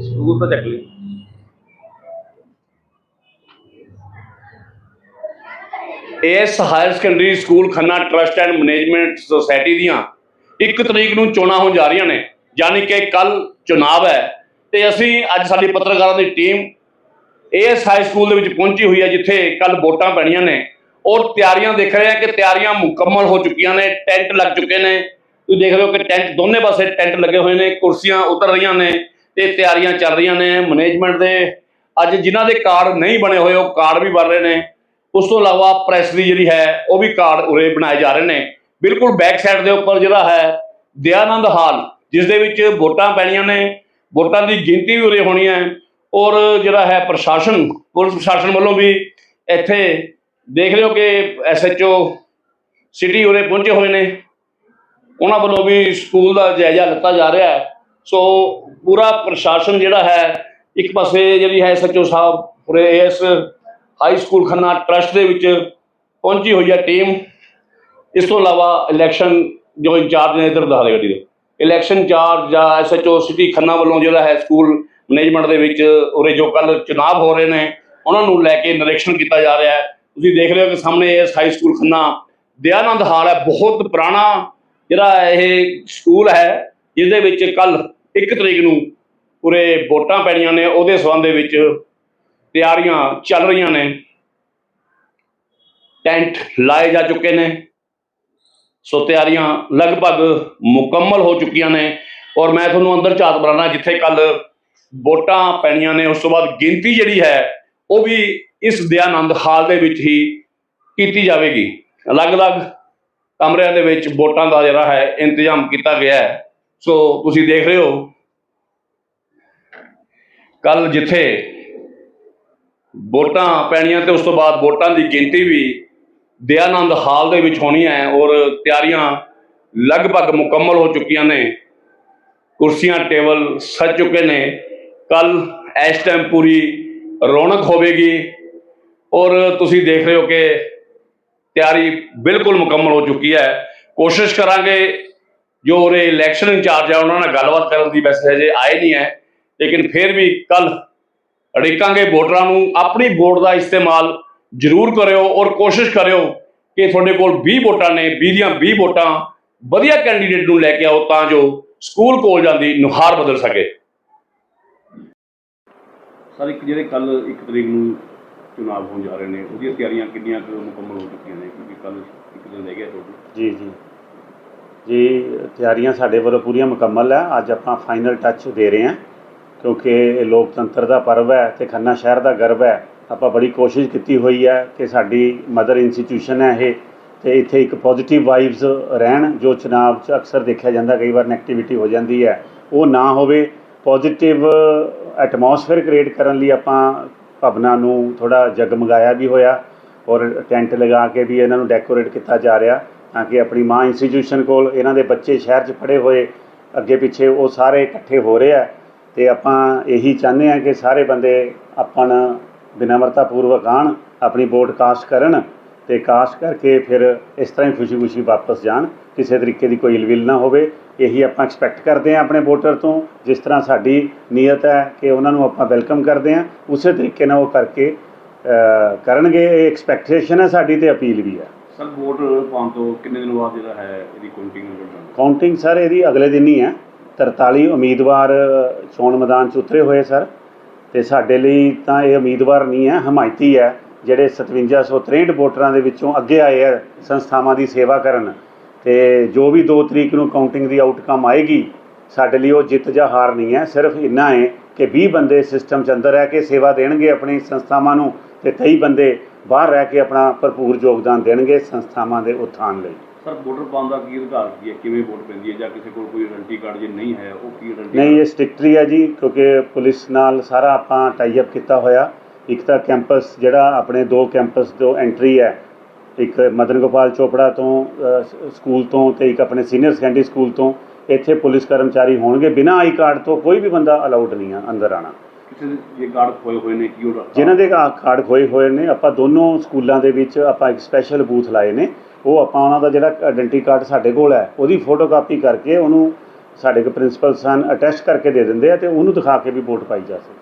School ਤਾਂ ਚੱਕ ਲਈ ਇਸ higher secondary school Khanna trust and management society ਦੀਆਂ 1 ਤਰੀਕ ਨੂੰ ਚੋਣਾਂ ਹੋਣ ਜਾ ਰਹੀਆਂ ਨੇ, ਯਾਨੀ ਕਿ ਕੱਲ ਚੁਣਾਵ ਹੈ ਤੇ ਅਸੀਂ ਅੱਜ ਸਾਡੀ ਪੱਤਰਕਾਰਾਂ ਦੀ ਟੀਮ ਇਸ ਹਾਈ ਸਕੂਲ ਦੇ ਵਿੱਚ ਪਹੁੰਚੀ ਹੋਈ ਹੈ, ਜਿੱਥੇ ਕੱਲ ਵੋਟਾਂ ਪੈਣੀਆਂ ਨੇ। ਔਰ ਤਿਆਰੀਆਂ ਦੇਖ ਰਹੇ ਆ ਕਿ ਤਿਆਰੀਆਂ ਮੁਕੰਮਲ ਹੋ ਚੁੱਕੀਆਂ ਨੇ, ਟੈਂਟ ਲੱਗ ਚੁੱਕੇ ਨੇ। ਤੁਸੀਂ ਦੇਖ ਰਹੇ ਹੋ ਕਿ ਟੈਂਟ ਦੋਨੇ ਪਾਸੇ ਟੈਂਟ ਲੱਗੇ ਹੋਏ ਨੇ, ਕੁਰਸੀਆਂ ਉਤਰ ਰਹੀਆਂ ਨੇ ਤੇ ਤਿਆਰੀਆਂ ਚੱਲ ਰਹੀਆਂ ਨੇ ਮੈਨੇਜਮੈਂਟ ਦੇ। ਅੱਜ ਜਿਨ੍ਹਾਂ ਦੇ ਕਾਰਡ ਨਹੀਂ ਬਣੇ ਹੋਏ, ਉਹ ਕਾਰਡ ਵੀ ਬਣ ਰਹੇ ਨੇ। ਉਸ ਤੋਂ ਇਲਾਵਾ ਪ੍ਰੈਸ ਦੀ ਜਿਹੜੀ ਹੈ, ਉਹ ਵੀ ਕਾਰਡ ਉਰੇ ਬਣਾਏ ਜਾ ਰਹੇ ਨੇ। ਬਿਲਕੁਲ ਬੈਕ ਸਾਈਡ ਦੇ ਉੱਪਰ ਜਿਹੜਾ ਹੈ, ਦਿਆਨੰਦ ਹਾਲ, ਜਿਸ ਦੇ ਵਿੱਚ ਵੋਟਾਂ ਪੈਣੀਆਂ ਨੇ, ਵੋਟਾਂ ਦੀ ਗਿਣਤੀ ਵੀ ਉਰੇ ਹੋਣੀ ਹੈ। ਔਰ ਜਿਹੜਾ ਹੈ ਪ੍ਰਸ਼ਾਸਨ, ਪੁਲਿਸ ਪ੍ਰਸ਼ਾਸਨ ਵੱਲੋਂ ਵੀ ਇੱਥੇ ਦੇਖ ਲਿਓ ਕਿ ਐਸਐਚਓ ਸਿਟੀ ਉਰੇ ਪਹੁੰਚੇ ਹੋਏ ਨੇ। ਉਹਨਾਂ ਵੱਲੋਂ ਵੀ ਸਕੂਲ ਦਾ ਜਾਇਜ਼ਾ ਲਿੱਤਾ ਜਾ ਰਿਹਾ ਹੈ। ਸੋ ਪੂਰਾ ਪ੍ਰਸ਼ਾਸਨ ਜਿਹੜਾ ਹੈ, ਇੱਕ ਪਾਸੇ ਜਿਹੜੀ ਹੈ ਐਸਐਚਓ ਸਾਹਿਬ ਪੂਰੇ ਇਸ ਹਾਈ ਸਕੂਲ ਖੰਨਾ ਟਰਸਟ ਦੇ ਵਿੱਚ ਪਹੁੰਚੀ ਹੋਈ ਹੈ ਟੀਮ ਇਸ ਤੋਂ ਇਲਾਵਾ ਇਲੈਕਸ਼ਨ ਜੋ ਇੰਚਾਰਜ ਨੇ ਇੱਧਰ ਦੱਸ ਦੇ ਗੱਡੀ ਦੇ। ਇਲੈਕਸ਼ਨ ਚਾਰਜ ਜਾਂ ਐਸਐਚਓ ਸਿਟੀ ਖੰਨਾ ਵੱਲੋਂ ਜਿਹੜਾ ਹੈ ਸਕੂਲ ਮੈਨੇਜਮੈਂਟ ਦੇ ਵਿੱਚ ਉਰੇ ਜੋ ਕੱਲ ਚੁਣਾਵ ਹੋ ਰਹੇ ਨੇ, ਉਹਨਾਂ ਨੂੰ ਲੈ ਕੇ ਨਿਰੀਖਣ ਕੀਤਾ ਜਾ ਰਿਹਾ ਹੈ। ਤੁਸੀਂ ਦੇਖ ਰਹੇ ਹੋ ਕਿ ਸਾਹਮਣੇ ਇਸ high school Khanna Dayanand hall ਹੈ, ਬਹੁਤ ਪੁਰਾਣਾ ਜਿਹੜਾ ਇਹ ਸਕੂਲ ਹੈ, ਜਿਹਦੇ ਵਿੱਚ ਕੱਲ 1 ਤਰੀਕ ਨੂੰ ਪੂਰੇ ਵੋਟਾਂ ਪੈਣੀਆਂ ਨੇ, ਉਹਦੇ ਸਬੰਧ ਦੇ ਵਿੱਚ ਤਿਆਰੀਆਂ ਚੱਲ ਰਹੀਆਂ ਨੇ। ਟੈਂਟ ਲਾਏ ਜਾ ਚੁੱਕੇ ਨੇ। ਸੋ ਤਿਆਰੀਆਂ ਲਗਭਗ ਮੁਕੰਮਲ ਹੋ ਚੁੱਕੀਆਂ ਨੇ ਔਰ ਮੈਂ ਤੁਹਾਨੂੰ ਅੰਦਰ ਝਾਤ ਬਰਾਨਾ ਜਿੱਥੇ ਕੱਲ ਵੋਟਾਂ ਪੈਣੀਆਂ ਨੇ, ਉਸ ਤੋਂ ਬਾਅਦ ਗਿਣਤੀ ਜਿਹੜੀ ਹੈ ਉਹ ਵੀ ਇਸ ਦਿਆਨੰਦ ਹਾਲ ਦੇ ਵਿੱਚ ਹੀ ਕੀਤੀ ਜਾਵੇਗੀ। ਅਲੱਗ-ਅਲੱਗ ਕਮਰਿਆਂ ਦੇ ਵਿੱਚ ਵੋਟਾਂ ਦਾ ਜਿਹੜਾ ਹੈ ਇੰਤਜ਼ਾਮ ਕੀਤਾ ਗਿਆ ਹੈ। ਸੋ ਤੁਸੀਂ ਦੇਖ ਰਹੇ ਹੋ ਕੱਲ ਜਿੱਥੇ ਵੋਟਾਂ ਪੈਣੀਆਂ ਤੇ ਉਸ ਤੋਂ ਬਾਅਦ ਵੋਟਾਂ ਦੀ ਗਿਣਤੀ ਵੀ ਦਿਆਨੰਦ ਹਾਲ ਦੇ ਵਿੱਚ ਹੋਣੀ ਹੈ ਔਰ ਤਿਆਰੀਆਂ ਲਗਭਗ ਮੁਕੰਮਲ ਹੋ ਚੁੱਕੀਆਂ ਨੇ। ਕੁਰਸੀਆਂ, ਟੇਬਲ ਸੱਜ ਚੁੱਕੇ ਨੇ। ਕੱਲ ਇਸ ਟਾਈਮ ਪੂਰੀ ਰੌਣਕ ਹੋਵੇਗੀ। ਔਰ ਤੁਸੀਂ ਦੇਖ ਰਹੇ ਹੋ ਕਿ ਤਿਆਰੀ ਬਿਲਕੁਲ ਮੁਕੰਮਲ ਹੋ ਚੁੱਕੀ ਹੈ। ਕੋਸ਼ਿਸ਼ ਕਰਾਂਗੇ ਜੋ ਉਰੇ ਇਲੈਕਸ਼ਨ ਇੰਚਾਰਜ ਹੈ ਉਹਨਾਂ ਨਾਲ ਗੱਲਬਾਤ ਕਰਨ ਦੀ ਵੈਸੇ ਹਜੇ ਆਏ ਨਹੀਂ ਹੈ। ਲੇਕਿਨ ਫਿਰ ਵੀ ਕੱਲ ਅੜਿਕਾਂਗੇ ਵੋਟਰਾਂ ਨੂੰ। ਆਪਣੀ ਵੋਟ ਦਾ ਇਸਤੇਮਾਲ ਜ਼ਰੂਰ ਕਰਿਓ ਔਰ ਕੋਸ਼ਿਸ਼ ਕਰਿਓ ਕਿ ਤੁਹਾਡੇ ਕੋਲ 20 ਵੋਟਾਂ ਨੇ 20 ਦੀਆਂ 20 ਵੋਟਾਂ ਵਧੀਆ ਕੈਂਡੀਡੇਟ ਨੂੰ ਲੈ ਕੇ ਆਓ ਤਾਂ ਜੋ ਸਕੂਲ ਕਾਲਜਾਂ ਦੀ ਨੁਹਾਰ ਬਦਲ ਸਕੇ। ਸਰ, ਇੱਕ ਜਿਹੜੇ ਕੱਲ ਇੱਕ ਤਰੀਕ ਨੂੰ ਚੁਣਾਵ ਹੋਣ ਜਾ ਰਹੇ ਨੇ, ਉਹਦੀਆਂ ਤਿਆਰੀਆਂ ਕਿੰਨੀਆਂ ਕੁ ਮੁਕੰਮਲ ਹੋ ਚੁੱਕੀਆਂ ਨੇ? ਕਿਉਂਕਿ ਕੱਲ ਇੱਕ ਦਿਨ ਰਹਿ ਗਿਆ ਟੋਟਲ ਜੀ ਜੀ। ਜੀ, ਤਿਆਰੀਆਂ ਸਾਡੇ ਵੱਲੋਂ ਪੂਰੀਆਂ ਮੁਕੰਮਲ ਹੈ ਅੱਜ ਆਪਾਂ ਫਾਈਨਲ ਟੱਚ ਦੇ ਰਹੇ ਹਾਂ, ਕਿਉਂਕਿ ਇਹ ਲੋਕਤੰਤਰ ਦਾ ਪਰਵ ਹੈ ਤੇ ਖੰਨਾ ਸ਼ਹਿਰ ਦਾ ਗਰਵ ਹੈ। ਆਪਾਂ ਬੜੀ ਕੋਸ਼ਿਸ਼ ਕੀਤੀ ਹੋਈ ਹੈ ਕਿ ਸਾਡੀ ਮਦਰ ਇੰਸਟੀਟਿਊਸ਼ਨ ਹੈ ਇਹ, ਤੇ ਇੱਥੇ ਇੱਕ ਪੋਜ਼ਿਟਿਵ ਵਾਈਬਸ ਰਹਿਣ, ਜੋ ਚੁਣਾਵ 'ਚ ਅਕਸਰ ਦੇਖਿਆ ਜਾਂਦਾ, ਕਈ ਵਾਰ ਨੈਗੇਟਿਵਿਟੀ ਹੋ ਜਾਂਦੀ ਹੈ। ਉਹ ਨਾ ਹੋਵੇ ਪੋਜ਼ਿਟਿਵ ਐਟਮੋਸਫੇਅਰ ਕ੍ਰੀਏਟ ਕਰਨ ਲਈ ਆਪਾਂ ਭਵਨਾਂ ਨੂੰ ਥੋੜਾ ਜਗਮਗਾਇਆ ਵੀ ਹੋਇਆ ਔਰ ਟੈਂਟ ਲਗਾ ਕੇ ਵੀ ਇਹਨਾਂ ਨੂੰ ਡੈਕੋਰੇਟ ਕੀਤਾ ਜਾ ਰਿਹਾ ਤਾਂ ਕਿ ਆਪਣੀ ਮਾਂ ਇੰਸਟੀਟਿਊਸ਼ਨ ਕੋਲ ਇਹਨਾਂ ਦੇ ਬੱਚੇ ਸ਼ਹਿਰ 'ਚ ਪੜ੍ਹੇ ਹੋਏ ਅੱਗੇ ਪਿੱਛੇ ਉਹ ਸਾਰੇ ਇਕੱਠੇ ਹੋ ਰਹੇ ਆ ਤੇ ਆਪਾਂ ਇਹੀ ਚਾਹੁੰਦੇ ਆ ਕਿ ਸਾਰੇ ਬੰਦੇ ਆਪਣ ਬਿਨਮਰਤਾ ਪੂਰਵਕ ਆਣ, ਆਪਣੀ ਵੋਟ ਕਾਸਟ ਕਰਨ ਤੇ ਕਾਸਟ ਕਰਕੇ ਫਿਰ ਇਸ ਤਰ੍ਹਾਂ ਹੀ ਖੁਸ਼ੀ-ਖੁਸ਼ੀ ਵਾਪਸ ਜਾਣ, ਕਿਸੇ ਤਰੀਕੇ ਦੀ ਕੋਈ ਇਲਵਿਲ ਨਾ ਹੋਵੇ। ਇਹੀ ਆਪਾਂ ਐਕਸਪੈਕਟ ਕਰਦੇ ਆ ਆਪਣੇ ਵੋਟਰ ਤੋਂ ਜਿਸ ਤਰ੍ਹਾਂ ਸਾਡੀ ਨੀਅਤ ਹੈ ਕਿ ਉਹਨਾਂ ਨੂੰ ਆਪਾਂ ਵੈਲਕਮ ਕਰਦੇ ਆ ਉਸੇ ਤਰੀਕੇ ਨਾਲ ਉਹ ਕਰਕੇ ਕਰਨਗੇ ਇਹ ਐਕਸਪੈਕਟੇਸ਼ਨ ਹੈ ਸਾਡੀ ਤੇ ਅਪੀਲ ਵੀ ਹੈ। ਸਰ ਵੋਟ ਪਾਉਣ ਤੋਂ ਕਿੰਨੇ ਦਿਨ ਬਾਅਦ ਜਿਹੜਾ ਹੈ ਇਹਦੀ ਕਾਊਂਟਿੰਗ ਹੋ? ਕਾਊਂਟਿੰਗ ਸਰ ਇਹਦੀ ਅਗਲੇ ਦਿਨ ਹੀ ਹੈ। 43 ਉਮੀਦਵਾਰ ਚੋਣ ਮੈਦਾਨ 'ਚ ਉਤਰੇ ਹੋਏ ਸਰ। ਤੇ ਸਾਡੇ ਲਈ ਤਾਂ ਇਹ ਉਮੀਦਵਾਰ ਨਹੀਂ ਹੈ ਹਮਾਇਤੀ ਹੈ ਜਿਹੜੇ 5763 ਵੋਟਰਾਂ ਦੇ ਵਿੱਚੋਂ ਅੱਗੇ ਆਏ ਆ ਸੰਸਥਾਵਾਂ ਦੀ ਸੇਵਾ ਕਰਨ। ਤੇ ਜੋ ਵੀ 2 ਤਰੀਕ ਨੂੰ ਕਾਊਂਟਿੰਗ ਦੀ ਆਊਟਕਮ ਆਏਗੀ ਸਾਡੇ ਲਈ ਉਹ ਜਿੱਤ ਜਾਂ ਹਾਰ ਨਹੀਂ ਹੈ ਸਿਰਫ ਇੰਨਾ ਹੈ ਕਿ 20 ਬੰਦੇ ਸਿਸਟਮ 'ਚ ਅੰਦਰ ਰਹਿ ਕੇ ਸੇਵਾ ਦੇਣਗੇ ਆਪਣੀ ਸੰਸਥਾਵਾਂ ਨੂੰ ਤੇ ਕਈ ਬੰਦੇ ਬਾਹਰ ਰਹਿ ਕੇ ਆਪਣਾ ਭਰਪੂਰ ਯੋਗਦਾਨ ਦੇਣਗੇ ਸੰਸਥਾਵਾਂ ਦੇ ਉત્ਥਾਨ ਲਈ। ਸਰ ਵੋਟਰ ਪਾਉਣ ਦਾ ਕੀ ਅਧਿਕਾਰ ਕੀ ਹੈ? ਕਿਵੇਂ ਵੋਟ ਪੈਂਦੀ ਹੈ? ਜਾਂ ਕਿਸੇ ਕੋਲ ਕੋਈ ਆਇਡੈਂਟੀ ਕਾਰਡ ਜੇ ਨਹੀਂ ਹੈ ਉਹ ਕੀ ਆਇਡੈਂਟੀ ਨਹੀਂ ਇਹ ਸਟ੍ਰਿਕਟਲੀ ਹੈ ਜੀ ਕਿਉਂਕਿ ਪੁਲਿਸ ਨਾਲ ਸਾਰਾ ਆਪਾਂ ਟਾਈ ਅਪ ਕੀਤਾ ਹੋਇਆ। ਇੱਕ ਤਾਂ ਕੈਂਪਸ ਜਿਹੜਾ ਆਪਣੇ ਦੋ ਕੈਂਪਸ ਤੋਂ ਐਂਟਰੀ ਹੈ ਇੱਕ ਮਦਨ ਗੋਪਾਲ ਚੋਪੜਾ ਤੋਂ ਸਕੂਲ ਤੋਂ ਤੇ ਇੱਕ ਆਪਣੇ ਸੀਨੀਅਰ ਸੈਕੰਡਰੀ ਸਕੂਲ ਤੋਂ ਇੱਥੇ ਪੁਲਿਸ ਕਰਮਚਾਰੀ ਹੋਣਗੇ। ਬਿਨਾਂ ਆਈ ਕਾਰਡ ਤੋਂ ਕੋਈ ਵੀ ਬੰਦਾ ਅਲਾਉਡ ਨਹੀਂ ਆ ਅੰਦਰ ਆਣਾ। ਜੇ ਕਾਰਡ ਖੋਏ ਹੋਏ ਨੇ ਕੀ ਉਹ ਜਿਨ੍ਹਾਂ ਦੇ ਕਾਰਡ ਖੋਏ ਹੋਏ ਨੇ ਆਪਾਂ ਦੋਨੋਂ ਸਕੂਲਾਂ ਦੇ ਵਿੱਚ ਆਪਾਂ ਇੱਕ ਸਪੈਸ਼ਲ ਬੂਥ ਲਾਏ ਨੇ। ਉਹ ਆਪਾਂ ਉਹਨਾਂ ਦਾ ਜਿਹੜਾ ਆਇਡੈਂਟੀ ਕਾਰਡ ਸਾਡੇ ਕੋਲ ਹੈ ਉਹਦੀ ਫੋਟੋਕਾਪੀ ਕਰਕੇ ਉਹਨੂੰ ਸਾਡੇ ਕੋ ਪ੍ਰਿੰਸੀਪਲ ਸਨ ਅਟੈਸਟ ਕਰਕੇ ਦੇ ਦਿੰਦੇ ਆ ਤੇ ਉਹਨੂੰ ਦਿਖਾ ਕੇ ਵੀ ਵੋਟ ਪਾਈ ਜਾ ਸਕਦੀ।